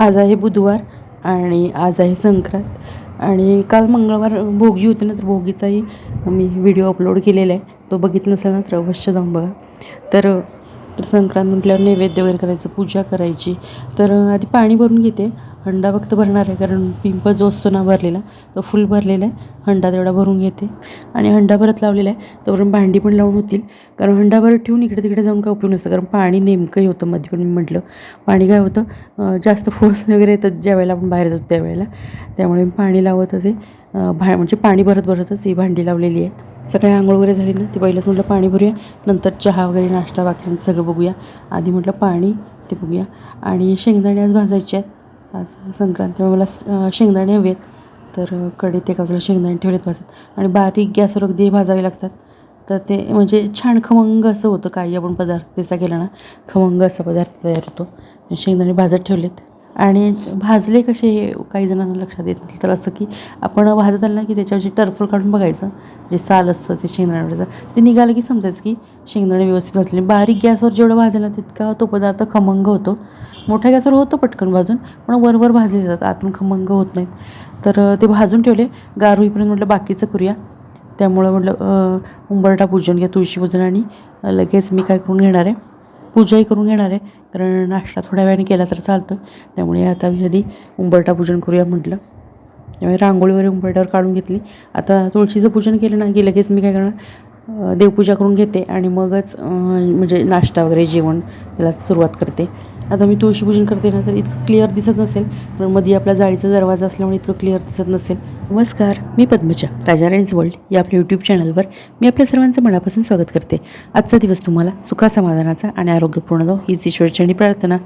आज आहे बुधवार आणि आज आहे संक्रांत. आणि काल मंगळवार भोगी होती ना तर भोगीचाही मी व्हिडिओ अपलोड केलेला आहे. तो बघितला नसेल ना तर अवश्य जाऊन बघा. तर तर संक्रांत म्हटल्यावर नैवेद्य वगैरे करायचं पूजा करायची. तर आधी पाणी भरून घेते. हंडा फक्त भरणार आहे कारण पिंप जो असतो ना भरलेला तो फुल भरलेला आहे. हंडा तेवढा भरून घेते. आणि हंडा भरत लावलेला आहे तोवरून भांडी पण लावून होतील. कारण हंडा भरत ठेवून इकडे तिकडे जाऊन काय उपयोग नसतं कारण पाणी नेमकंही होतं मध्ये पण मी म्हटलं. पाणी काय होतं जास्त फोर्स वगैरे येतात ज्या वेळेला आपण बाहेर जातो त्यावेळेला. त्यामुळे मी पाणी लावत असे भा म्हणजे पाणी भरत भरतच ही भांडी लावलेली आहे. सकाळी आंघोळ वगैरे झाली ना ती पहिलंच म्हटलं पाणी भरूया नंतर चहा वगैरे नाश्ता बाकीचं सगळं बघूया. आधी म्हटलं पाणी ते बघूया. आणि शेंगदाणे आज भाजायचे आहेत. आज संक्रांतीमुळे मला शेंगदाणे हवे आहेत तर अं, एका बाजूला शेंगदाणे ठेवलेत भाजत आणि बारीक गॅसवर अगदी भाजावे लागतात. तर ते म्हणजे छान खमंग असं होतं काही आपण पदार्थ त्याचा केला ना खमंग असा पदार्थ तयार होतो. शेंगदाणे भाजत ठेवलेत. आणि भाजले कसे हे काही जणांना लक्षात येत नसेल तर असं की आपण भाजत आलं ना की त्याच्यावरची टर्फल काढून बघायचं जे साल असतं ते शेंगदाण्यावरचं ते निघालं की समजायचं की शेंगदाणे व्यवस्थित भाजले. बारीक गॅसवर जेवढं भाजलं तितका तो पदार्थ खमंग होतो. मोठ्या गॅसवर होतो पटकन भाजून पण वरवर भाजले जातात आतून खमंग होत नाहीत. तर ते भाजून ठेवले. गार होईपर्यंत म्हटलं बाकीचं करूया. त्यामुळं म्हटलं उंबरटा पूजन घ्या तुळशी पूजन आणि लगेच मी काय करून घेणार आहे? पूजाही करून घेणार आहे. कारण नाश्ता थोड्या वेळाने केला तर चालतो त्यामुळे आता मी आधी उंबरटा पूजन करूया म्हटलं. त्यामुळे रांगोळी वगैरे उंबरट्यावर काढून घेतली. आता तुळशीचं पूजन केलं ना की लगेच मी काय करणार? देवपूजा करून घेते आणि मगच म्हणजे नाश्ता वगैरे जेवण त्याला सुरुवात करते. आता मी तुळशीपूजन करते ना तर इतकं क्लिअर दिसत नसेल. कारण मध्ये आपला जाळीचा दरवाजा असल्यामुळे इतकं क्लिअर दिसत नसेल. नमस्कार मी पद्मजा राजा रेन्स वर्ल्ड या आपल्या यूट्यूब चॅनलवर मी आपल्या सर्वांचं मनापासून स्वागत करते. आजचा दिवस तुम्हाला सुखासमाधानाचा आणि आरोग्यपूर्ण जाऊ हीच ईश्वरचरणी प्रार्थना.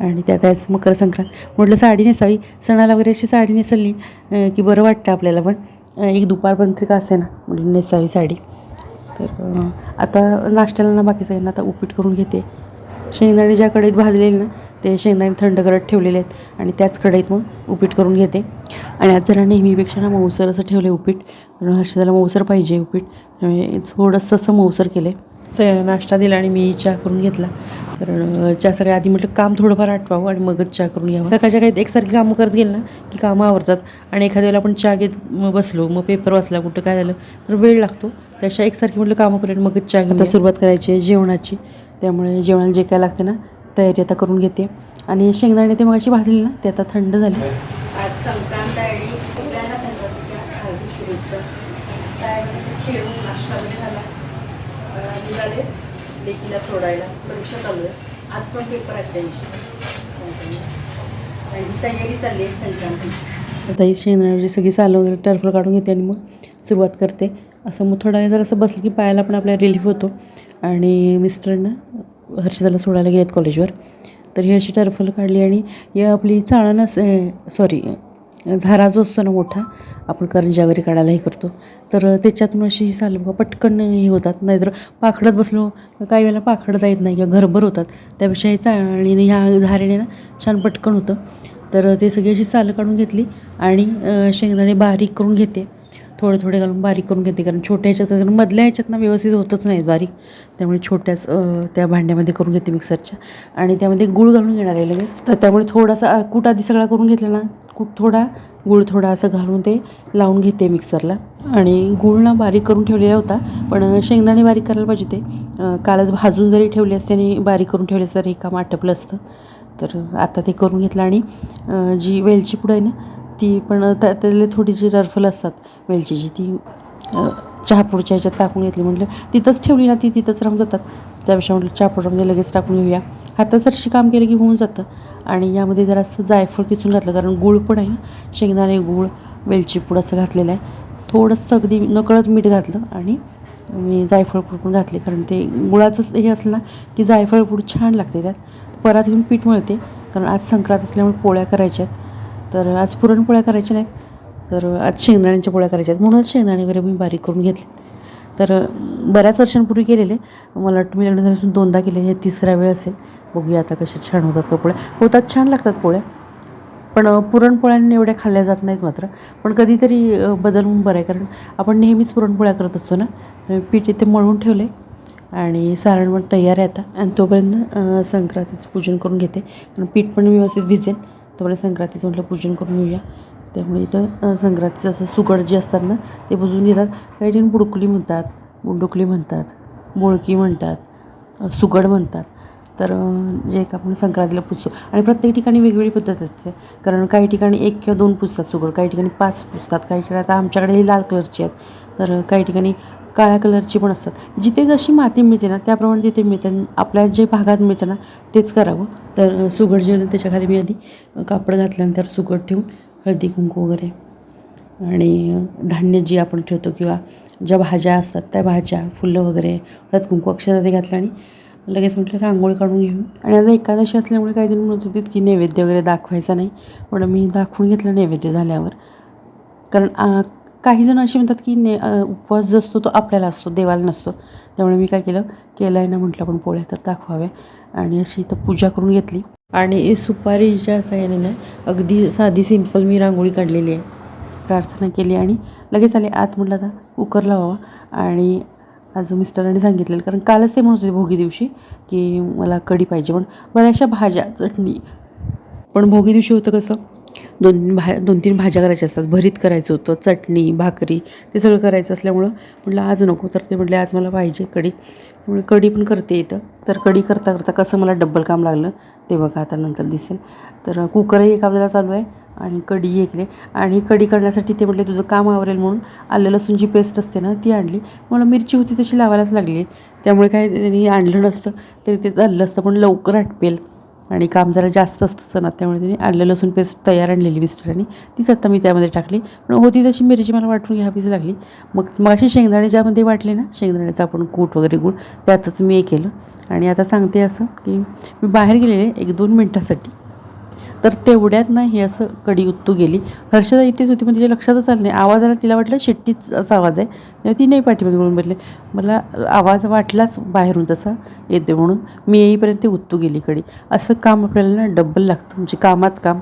आणि त्यात आज मकर संक्रांत म्हटलं साडी नेसावी सणाला वगैरे अशी साडी नेसली की बरं वाटतं आपल्याला पण. एक दुपारपर्यंत का असे ना म्हटलं नेसावी साडी. तर आता नाश्त्याला ना बाकी सगळ्यांना आता उपीट करून घेते. शेंगदाणे ज्या कढईत भाजलेले ना ते शेंगदाणे थंड करत ठेवलेले आहेत आणि त्याच कढईत मग उपीट करून घेते. आणि आज जरा नेहमीपेक्षा ना मऊसर असं ठेवलं उपीट. कारण हर्षदाला मऊसर पाहिजे उपीट. त्यामुळे थोडंसं असं मऊसर केलं नाश्ता दिला आणि मी चहा करून घेतला. कारण चहा सगळ्या आधी म्हटलं काम थोडंफार आटवावं आणि मगच चहा करून घ्यावं. सकाळच्या काही एकसारखी कामं करत गेलं ना की कामं आवरतात. आणि एखाद्या वेळेला आपण चहा घेत बसलो मग पेपर वाचला कुठं काय झालं तर वेळ लागतो. त्यापेक्षा एकसारखी म्हटलं कामं करेन मगच चहा घेऊन सुरुवात करायची आहे जेवणाची. त्यामुळे जेवणाला जे काय लागते ना तयारी आता करून घेते. आणि शेंगदाणे ते मग अशी भाजली ना ते आता थंड झाली. आज संक्रांत आणि सगळ्यांना संक्रांतीच्या हार्दिक शुभेच्छा. खेळून नाश्ता वगैरे झाला. अं, निघाले. लेकीला सोडायला. परीक्षा चालू आहे. आज पण पेपर आहेत त्यांची. आणि तयारी चालली आहे संक्रांतीची. आता ही शेंगदाण्याची सगळी सालं वगैरे टर्फल काढून घेते आणि मग सुरुवात करते. असं मग थोडा वेळ जर असं बसलं की पायाला पण आपल्या रिलीफ होतो. आणि मिस्टरना हर्षदाला सोडायला गेलेत कॉलेजवर तर ही अशी टर्फल काढली आणि या आपली चाळण सॉरी झारा जो असतो ना मोठा आपण करंजा वगैरे काढायला हे करतो. तर त्याच्यातून अशी साल पटकन हे होतात. नाहीतर पाखडत बसलो काही वेळेला पाखडता येत नाही किंवा घरभर होतात. त्यापेक्षा हे चाळणीने ह्या झारेने ना छान पटकन होतं. तर ते सगळी अशी सालं काढून घेतली आणि शेंगदाणे बारीक करून घेते. थोडे थोडे घालून बारीक करून घेते कारण छोट्या ह्याच्यात कारण मधल्या ह्याच्यात ना व्यवस्थित होतच नाहीत बारीक. त्यामुळे छोट्याच त्या भांड्यामध्ये करून घेते मिक्सरच्या. आणि त्यामध्ये गूळ घालून घेणार आहे लगेच. तर त्यामुळे थोडासा कूट आधी सगळा करून घेतला ना कूट थोडा गूळ थोडा असं घालून ते लावून घेते मिक्सरला. आणि गूळ ना बारीक करून ठेवलेला होता पण शेंगदाणे बारीक करायला पाहिजे ते कालच भाजून जरी ठेवले असते आणि बारीक करून ठेवले असते हे काम आटपलं असतं. तर आता ते करून घेतलं आणि जी वेलची पुढं आहे ना ती पण त्या त्यातले थोडी जी असतात वेलचीची ती अं, चहापूडच्या ह्याच्यात टाकून घेतली म्हटलं तिथंच ठेवली ना ती तिथंच राहून जातात. त्यापेक्षा म्हटलं चहापुडामध्ये म्हणजे लगेच टाकून घेऊया. हातासरशी काम केलं की होऊन जातं. आणि यामध्ये जरासं जायफळ किसून घातलं कारण गूळ पण आहे. शेंगदाणे गूळ वेलची पूड असं घातलेलं आहे. थोडंसं अगदी नकळत मीठ घातलं आणि मी जायफळ पूड पण घातली कारण ते गुळाचं हे असलं ना की जायफळ पूड छान लागते त्यात. परत घेऊन पीठ मळते कारण आज संक्रांत असल्यामुळे पोळ्या करायच्या आहेत तर आज पुरणपोळ्या करायच्या नाहीत. तर आज शेंगदाण्यांच्या पोळ्या करायच्या आहेत. म्हणूनच शेंगदाणे वगैरे मी बारीक करून घेतले. तर बऱ्याच वर्षांपूर्वी केलेले. मला वाटतं मी लग्न झाल्यापासून दोनदा केले. हे तिसरा वेळ असेल. बघूया आता कशा छान होतात का पोळ्या. होतात छान लागतात पोळ्या. पण अं, पुरणपोळ्यांनी एवढ्या खाल्ल्या जात नाहीत मात्र. पण कधीतरी बदल होऊन बरं आहे. कारण आपण नेहमीच पुरणपोळ्या करत असतो ना. पीठ इथे मळून ठेवले. आणि सारण पण तयार आहे आता. आणि तोपर्यंत संक्रांतीचं पूजन करून घेते. कारण पीठ पण व्यवस्थित भिजेल. त्यामुळे संक्रांतीचं म्हटलं पूजन करून घेऊया त्यामुळे इथं संक्रांतीचं असं सुगड जे असतात ना ते पुजून घेतात. काही ठिकाणी बुडकुली म्हणतात बुंडुकली म्हणतात बोळकी म्हणतात सुगड म्हणतात. तर जे एक आपण संक्रांतीला पुजतो. आणि प्रत्येक ठिकाणी वेगवेगळी पद्धत असते. कारण काही ठिकाणी एक किंवा दोन पुजतात सुगड काही ठिकाणी पाच पुजतात काही ठिकाणी आता आमच्याकडे लाल कलरची आहेत. तर काही ठिकाणी काळ्या कलरची पण असतात. जिथे जशी माती मिळते ना त्याप्रमाणे तिथे मिळते. आणि आपल्या जे भागात मिळतं ना तेच करावं. तर सुगड जे होतं त्याच्याखाली मी आधी कापड घातल्यानंतर सुगड ठेवून हळदी कुंकू वगैरे आणि धान्य जी आपण ठेवतो किंवा ज्या भाज्या असतात त्या भाज्या फुलं वगैरे हळद कुंकू अक्षरात ते घातलं आणि लगेच म्हटलं रांगोळी काढून घेऊन आणि आता एकादशी असल्यामुळे काही जण म्हणत होते की नैवेद्य वगैरे दाखवायचा नाही. म्हणून मी दाखवून घेतलं नैवेद्य झाल्यावर. कारण काही जण असे म्हणतात की ने उपवास जो असतो तो आपल्याला असतो देवाला नसतो. त्यामुळे मी काय केलं केलं आहे ना म्हटलं आपण पोळ्या तर दाखवाव्या. आणि अशी तर पूजा करून घेतली. आणि सुपारीच्या साह्याने ना अगदी साधी सिंपल मी रांगोळी काढलेली आहे. प्रार्थना केली आणि लगेच आले आत म्हटलं आता कुकर लावावा आणि आज मिस्टरांनी सांगितलेलं कारण कालच ते म्हणत होते भोगी दिवशी की मला कढी पाहिजे. पण बऱ्याचशा भाज्या चटणी. पण भोगी दिवशी होतं कसं दोन तीन भा दोन तीन भाज्या करायच्या असतात. भरीत करायचं होतं चटणी भाकरी ते सगळं करायचं असल्यामुळं म्हटलं आज नको. तर ते म्हटले आज मला पाहिजे कढी. त्यामुळे कढी पण करते इथं. तर कढी करता करता कसं मला डब्बल काम लागलं ते बघा आता नंतर दिसेल. तर कुकरही एक आपल्याला चालू आहे आणि कढी इकडे आणि कढी करण्यासाठी ते म्हटले तुझं काम आवरेल म्हणून आलं लसूणची पेस्ट असते ना ती आणली. मला मिरची होती तशी लावायलाच लागली. त्यामुळे काय त्यांनी आणलं नसतं तरी ते चाललं असतं पण लवकर आटपेल. आणि काम जरा जास्त असतं सणात त्यामुळे त्यांनी आलं लसूण पेस्ट तयार आणलेली मिस्टरांनी. तीच आत्ता मी त्यामध्ये टाकली. पण होती तशी मिरची मला वाटून घ्यावीच लागली. मग मग अशी शेंगदाणे ज्यामध्ये वाटले ना शेंगदाण्याचं आपण कूट वगैरे गुळ त्यातच मी हे केलं. आणि आता सांगते असं की मी बाहेर गेलेले एक दोन मिनटासाठी तर तेवढ्यात ना हे असं कडी उत्तू गेली. हर्षदा इथेच होती म्हणजे पण तिच्या लक्षातच आलं नाही. आवाज आला तिला वाटलं शिट्टीच असा आवाज आहे. तेव्हा ती नाही पाठीमागे म्हणून बोलले मला आवाज वाटलाच बाहेरून तसा येते म्हणून. मी येईपर्यंत ती उत्तू गेली कडी. असं काम आपल्याला ना डब्बल लागतं. म्हणजे कामात काम.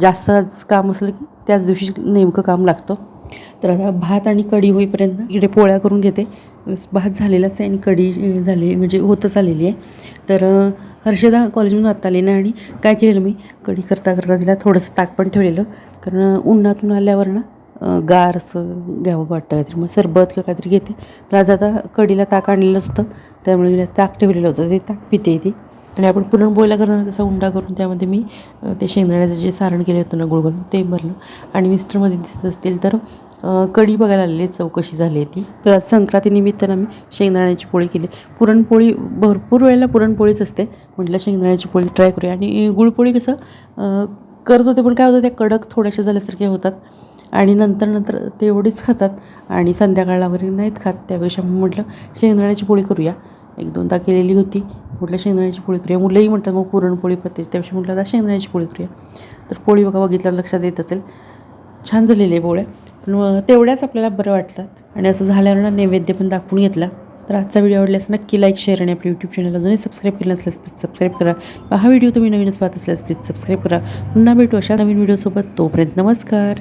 जास्त आज काम असलं की त्याच दिवशी नेमकं काम लागतं. तर आता भात आणि कढी होईपर्यंत इकडे पोळ्या करून घेते. भात झालेलाच आहे आणि कढी झाली म्हणजे होतच आलेली आहे. तर हर्षदा कॉलेजमधून आत्ता आली ना आणि काय केलेलं मी? कढी करता करता तिला थोडंसं ताक पण ठेवलेलं. कारण उन्हातून आल्यावर ना गार असं घ्यावं वाटतं काहीतरी. मग सरबत किंवा काहीतरी घेते. तर आज आता कढीला ताक आणलेलंच होतं त्यामुळे तिला ताक ठेवलेलं होतं. ते ताक पिते ती. आणि आपण पुरणपोळीला करताना तसा उंडा करून त्यामध्ये मी ते शेंगदाण्याचं जे सारण केलं होतं ना गुळ ते भरलं. आणि मिस्टरमध्ये दिसत असतील तर कढी बघायला आलेली चौकशी झाली होती. ती तर आज संक्रांतीनिमित्तानं मी शेंगदाण्याची पोळी केली. पुरणपोळी भरपूर वेळेला पुरणपोळीच असते. म्हटलं शेंगदाण्याची पोळी ट्राय करूया. आणि गुळपोळी कसं करत होते पण काय होतं त्या कडक थोड्याशा झाल्यासारख्या होतात. आणि नंतर नंतर ते एवढीच खातात आणि संध्याकाळला वगैरे नाहीत खात. त्यापेक्षा म्हटलं शेंगदाण्याची पोळी करूया. एक दोनदा केलेली होती. म्हटलं शेंगदाण्याची पोळी करूया मुलंही म्हणतात मग पुरणपोळी प्रत्येक त्याविषयी म्हटलं आता शेंगदाण्याची पोळी करूया तर पोळी बघा बघितल्यावर लक्षात येत असेल. छान झालेली आहे पोळ्या. पण तेवढ्याच आपल्याला बरं वाटतात. आणि असं झाल्यावर ना नैवेद्य पण दाखवून घेतला. तर आजचा व्हिडिओ आवडल्यास नक्की लाईक शेअर आणि आपल्या यूट्यूब चॅनल अजूनही सबस्क्राईब केलं नसल्यास प्लीज सबस्क्राईब करा. हा व्हिडिओ तुम्ही नवीनच पाहत असल्यास प्लीज सबस्क्राईब करा. पुन्हा भेटू अशा नवीन व्हिडिओसोबत. तोपर्यंत नमस्कार.